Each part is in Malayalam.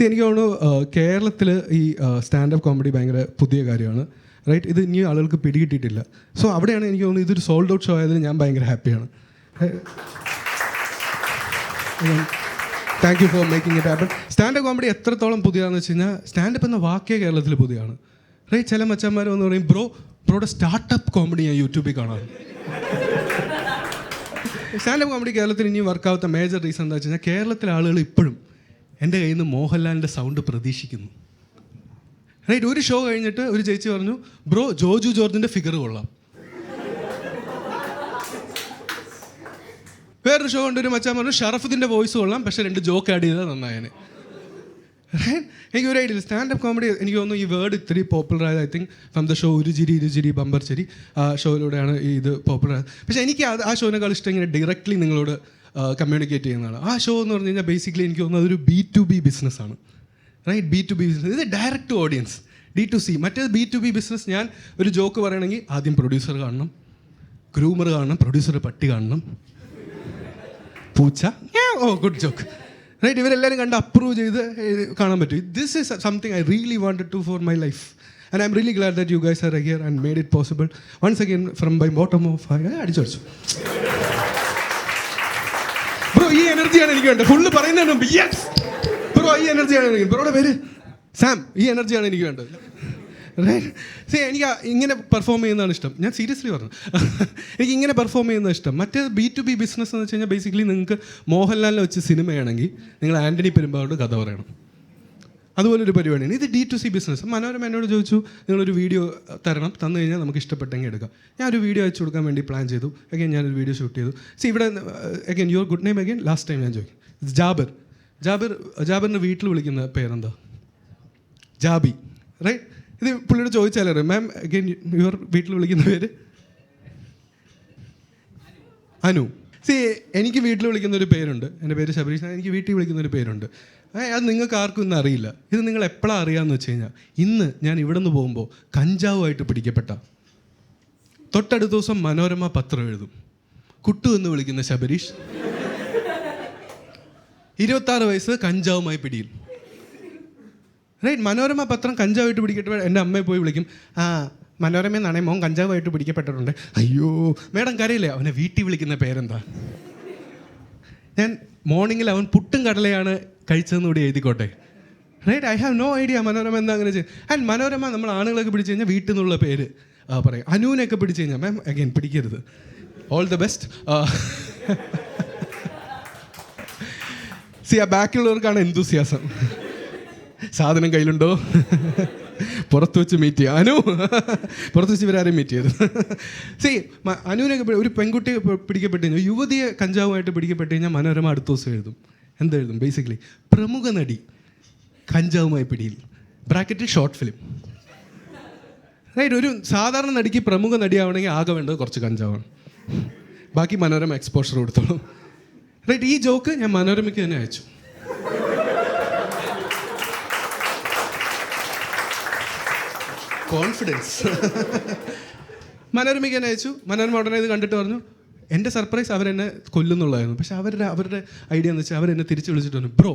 സി എനിക്ക് തോന്നുന്നു കേരളത്തിൽ ഈ സ്റ്റാൻഡപ്പ് കോമഡി ഭയങ്കര പുതിയ കാര്യമാണ്. റൈറ്റ് ഇത് ഇനി ആളുകൾക്ക് പിടികിട്ടിയിട്ടില്ല. സോ അവിടെയാണ് എനിക്ക് തോന്നുന്നത് ഇതൊരു സോൾഡ് ഔട്ട് ഷോ ആയതിൽ ഞാൻ ഭയങ്കര ഹാപ്പിയാണ് thank you for making it happen stand up comedy എത്രത്തോളം പുതിയതാണെന്ന് വെച്ച് കഴിഞ്ഞാൽ സ്റ്റാൻഡപ്പ് എന്ന വാക്കേ കേരളത്തിൽ പുതിയതാണ്. റൈറ്റ് ചില മച്ചന്മാർ വന്ന് പറയും ബ്രോ ബ്രോയുടെ സ്റ്റാർട്ടപ്പ് കോമഡി ഞാൻ യൂട്യൂബിൽ കാണാറ് സ്റ്റാൻഡപ്പ് കോമഡി കേരളത്തിൽ ഇനി വർക്കാവാത്ത മേജർ റീസൺ എന്താ വെച്ച് കഴിഞ്ഞാൽ കേരളത്തിലെ ആളുകൾ ഇപ്പോഴും എന്റെ കയ്യിൽ നിന്ന് മോഹൻലാലിന്റെ സൗണ്ട് പ്രതീക്ഷിക്കുന്നു. റൈറ്റ് ഒരു ഷോ കഴിഞ്ഞിട്ട് ഒരു ചേച്ചി പറഞ്ഞു ബ്രോ ജോജു ജോർജിന്റെ ഫിഗർ കൊള്ളാം. വേറൊരു ഷോ ഉണ്ട് ഒരു മച്ചാൻ പറഞ്ഞു ഷറഫുദ്ദീന്റെ വോയിസ് കൊള്ളാം പക്ഷേ രണ്ട് ജോക്ക് ആഡ് ചെയ്താൽ നന്നായേനെ? എനിക്ക് ഒരു ഐഡിയ സ്റ്റാൻഡപ്പ് കോമഡി എനിക്ക് തോന്നുന്നു ഈ വേർഡ് ഇത്തിരി പോപ്പുലർ ആയത് I think from the show ഒരു ചിരി ഇരു ചിരി ബമ്പർ ചിരി ആ ഷോയിലൂടെയാണ് ഇത് പോപ്പുലർ ആയത്. പക്ഷേ എനിക്ക് ആ ഷോനേക്കാൾ ഇഷ്ടം ഇങ്ങനെ ഡയറക്റ്റ്ലി നിങ്ങളോട് കമ്മ്യൂണിക്കേറ്റ് ചെയ്യുന്നതാണ്. ആ ഷോ എന്ന് പറഞ്ഞു കഴിഞ്ഞാൽ ബേസിക്കലി എനിക്ക് തോന്നുന്നത് അതൊരു ബി ടു ബി ബിസിനസ്സാണ് right B to B business ഇത് direct audience D to C മറ്റേത് ബി ടു ബി ബിസിനസ് ഞാൻ ഒരു ജോക്ക് പറയണമെങ്കിൽ ആദ്യം പ്രൊഡ്യൂസർ കാണണം. ഗ്രൂമർ കാണണം. പ്രൊഡ്യൂസർ പട്ടി കാണണം. പൂച്ച. ഓ ഗുഡ് ജോക്ക് റൈറ്റ് ഇവരെല്ലാവരും കണ്ട് അപ്രൂവ് ചെയ്ത് കാണാൻ പറ്റും. This is something I really wanted to for my life and I'm really glad that you guys are here and made it possible once again from by bottom of അടിച്ചു. ബ്രോ ഈ എനർജിയാണ് എനിക്ക് വേണ്ടത്. ഫുള്ള് പറയുന്നതിന് മുമ്പ് യെസ് ബ്രോ ഈ എനർജിയാണ് എനിക്ക് ബ്രോയുടെ പേര് സാം ഈ എനർജിയാണ് എനിക്ക് വേണ്ടത്. സേ എനിക്ക് ഇങ്ങനെ പെർഫോം ചെയ്യുന്നതാണ് ഇഷ്ടം. ഞാൻ സീരിയസ്ലി പറഞ്ഞു. എനിക്ക് ഇങ്ങനെ പെർഫോം ചെയ്യുന്നത് ഇഷ്ടം. മറ്റേ ബി ടു ബി ബിസിനസ് എന്ന് വെച്ച് കഴിഞ്ഞാൽ ബേസിക്കലി നിങ്ങൾക്ക് മോഹൻലാലിനെ വെച്ച് സിനിമയാണെങ്കിൽ നിങ്ങൾ ആന്റണി പെരുമ്പാവോട് കഥ പറയണം. അതുപോലെ ഒരു പരിപാടിയാണ്. ഇത് D to C business Manorama എന്നോട് ചോദിച്ചു നിങ്ങളൊരു വീഡിയോ തരണം. തന്നു കഴിഞ്ഞാൽ നമുക്ക് ഇഷ്ടപ്പെട്ടെങ്കിൽ എടുക്കാം. ഞാൻ ഒരു വീഡിയോ അയച്ചു കൊടുക്കാൻ വേണ്ടി പ്ലാൻ ചെയ്തു. അഗൈൻ ഞാനൊരു വീഡിയോ ഷൂട്ട് ചെയ്തു. സി ഇവിടെ again your good name again last time ഞാൻ ചോദിക്കും. ജാബിർ ജാബിർ ജാബിറിന്റെ വീട്ടിൽ വിളിക്കുന്ന പേരെന്താ? ജാബി. റൈറ്റ് ഇത് പുള്ളിയോട് ചോദിച്ചാലറിയാം മാം അഗൈൻ യുവർ വീട്ടിൽ വിളിക്കുന്ന പേര്? അനു. സി എനിക്ക് വീട്ടിൽ വിളിക്കുന്ന ഒരു പേരുണ്ട്. എന്റെ പേര് ശബരീഷ് എനിക്ക് വീട്ടിൽ വിളിക്കുന്ന ഒരു പേരുണ്ട്. അത് നിങ്ങൾക്ക് ആർക്കും ഇന്ന് അറിയില്ല. ഇത് നിങ്ങൾ എപ്പോഴാണ് അറിയാമെന്ന് വെച്ച് കഴിഞ്ഞാൽ ഇന്ന് ഞാൻ ഇവിടെ നിന്ന് പോകുമ്പോൾ കഞ്ചാവുമായിട്ട് പിടിക്കപ്പെട്ട തൊട്ടടുത്ത ദിവസം മനോരമ പത്രം എഴുതും. കുട്ടു എന്ന് വിളിക്കുന്ന ശബരീഷ് ഇരുപത്താറ് വയസ്സ് കഞ്ചാവുമായി പിടിയിൽ. റൈറ്റ് മനോരമ പത്രം കഞ്ചാവായിട്ട് പിടിക്കട്ടെ എന്റെ അമ്മയെ പോയി വിളിക്കും. ആ മനോരമ എന്നാണേ മോൻ കഞ്ചാവായിട്ട് പിടിക്കപ്പെട്ടിട്ടുണ്ട്. അയ്യോ മേഡം കരയില്ലേ? അവനെ വീട്ടിൽ വിളിക്കുന്ന പേരെന്താ? ഞാൻ മോർണിംഗിൽ അവൻ പുട്ടും കടലയാണ് കഴിച്ചതെന്ന് കൂടി എഴുതിക്കോട്ടെ. Right I have no idea Manorama എന്താ അങ്ങനെ ചെയ്യും ആൻഡ് മനോരമ നമ്മൾ ആണുങ്ങളൊക്കെ പിടിച്ചു കഴിഞ്ഞാൽ വീട്ടിൽ നിന്നുള്ള പേര്. പറയും. അനുവിനെയൊക്കെ പിടിച്ചു കഴിഞ്ഞാൽ മാം അഗൈൻ പിടിക്കരുത്. ഓൾ ദ ബെസ്റ്റ് സി ആ ബാക്കിയുള്ളവർക്കാണ് എന്തുസിയാസം സാധനം കയ്യിലുണ്ടോ? പുറത്ത് വെച്ച് മീറ്റ് ചെയ്യുക അനു പുറത്ത് വെച്ച് ഇവരാരെയും മീറ്റ് ചെയ്തു സി അനുവിനൊക്കെ ഒരു പെൺകുട്ടി പിടിക്കപ്പെട്ട് കഴിഞ്ഞാൽ യുവതിയെ കഞ്ചാവുമായിട്ട് പിടിക്കപ്പെട്ട് കഴിഞ്ഞാൽ മനോരമ അടുത്ത ദിവസം എഴുതും. എന്തെഴുതും ബേസിക്കലി പ്രമുഖ നടി കഞ്ചാവുമായി പിടിയിൽ. ബ്രാക്കറ്റിൽ ഷോർട്ട് ഫിലിം റൈറ്റ് ഒരു സാധാരണ നടിക്ക് പ്രമുഖ നടിയാവണമെങ്കിൽ ആകെ വേണ്ടത് കുറച്ച് കഞ്ചാവാണ്. ബാക്കി മനോരമ എക്സ്പോഷർ കൊടുത്തോളും. റൈറ്റ് ഈ ജോക്ക് ഞാൻ മനോരമയ്ക്ക് തന്നെ അയച്ചു. കോൺഫിഡൻസ് മനോരമയ്ക്ക് തന്നെ അയച്ചു. മനോരമ ഉടനെ ഇത് കണ്ടിട്ട് പറഞ്ഞു എന്റെ സർപ്രൈസ് അവരെന്നെ കൊല്ലുന്നുള്ളതായിരുന്നു. പക്ഷെ അവരുടെ അവരുടെ ഐഡിയ എന്ന് വെച്ചാൽ അവരെന്നെ തിരിച്ച് വിളിച്ചിട്ട് പറഞ്ഞു ബ്രോ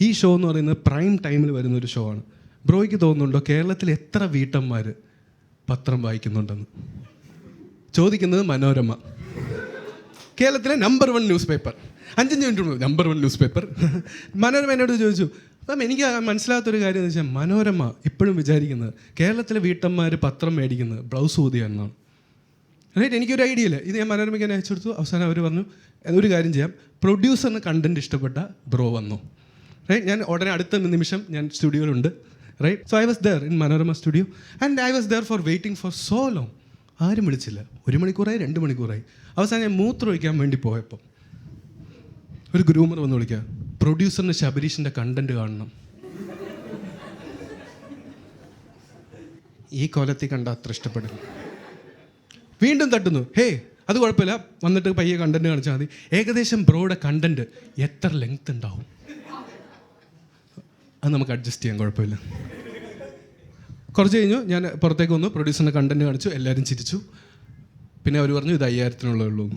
ഈ ഷോ എന്ന് പറയുന്നത് പ്രൈം ടൈമിൽ വരുന്ന ഒരു ഷോ ആണ്. ബ്രോയ്ക്ക് തോന്നുന്നുണ്ടോ കേരളത്തിൽ എത്ര വീട്ടമ്മമാർ പത്രം വായിക്കുന്നുണ്ടെന്ന്? ചോദിക്കുന്നത് മനോരമ. കേരളത്തിലെ number one news paper അഞ്ചഞ്ച് minute number one news paper Manorama എന്നോട് ചോദിച്ചു അപ്പം എനിക്ക് മനസ്സിലാത്തൊരു കാര്യം എന്ന് വെച്ചാൽ മനോരമ ഇപ്പോഴും വിചാരിക്കുന്നത് കേരളത്തിലെ വീട്ടമ്മമാർ പത്രം മേടിക്കുന്നത് ബ്ലൗസ് ഊതിയ എന്നാണ് റൈറ്റ് എനിക്കൊരു ഐഡിയ ഇല്ല. ഇത് ഞാൻ മനോരമയ്ക്ക് തന്നെ അയച്ചു കൊടുത്തു. അവസാനം അവർ പറഞ്ഞു ഒരു കാര്യം ചെയ്യാം. പ്രൊഡ്യൂസറിന് കണ്ടന്റ് ഇഷ്ടപ്പെട്ട ബ്രോ വന്നു. റൈറ്റ് ഞാൻ ഉടനെ അടുത്ത നിമിഷം ഞാൻ സ്റ്റുഡിയോയിലുണ്ട്. Right so I was there in Manorama studio and I was there for waiting for so long ആരും വിളിച്ചില്ല. ഒരു മണിക്കൂറായി രണ്ട് മണിക്കൂറായി. അവസാനം ഞാൻ മൂത്രം ഒഴിക്കാൻ വേണ്ടി പോയപ്പോൾ ഒരു ഗ്രൂമർ വന്ന് വിളിക്കുക പ്രൊഡ്യൂസറിന് ശബരീഷിന്റെ കണ്ടന്റ് കാണണം. ഈ കൊലത്തിൽ കണ്ട അത്ര ഇഷ്ടപ്പെടുന്നു വീണ്ടും തട്ടുന്നു. ഹേ അത് കുഴപ്പമില്ല. വന്നിട്ട് പയ്യെ കണ്ടന്റ് കാണിച്ചാൽ മതി. ഏകദേശം ബ്രോയുടെ കണ്ടന്റ് എത്ര ലെങ്ത് ഉണ്ടാവും? അത് നമുക്ക് അഡ്ജസ്റ്റ് ചെയ്യാൻ കുഴപ്പമില്ല. കുറച്ച് കഴിഞ്ഞു. ഞാൻ പുറത്തേക്ക് വന്നു. പ്രൊഡ്യൂസറിന്റെ കണ്ടന്റ് കാണിച്ചു. എല്ലാവരും ചിരിച്ചു. പിന്നെ അവർ പറഞ്ഞു ഇത് അയ്യായിരത്തിനുള്ളേ ഉള്ളൂ.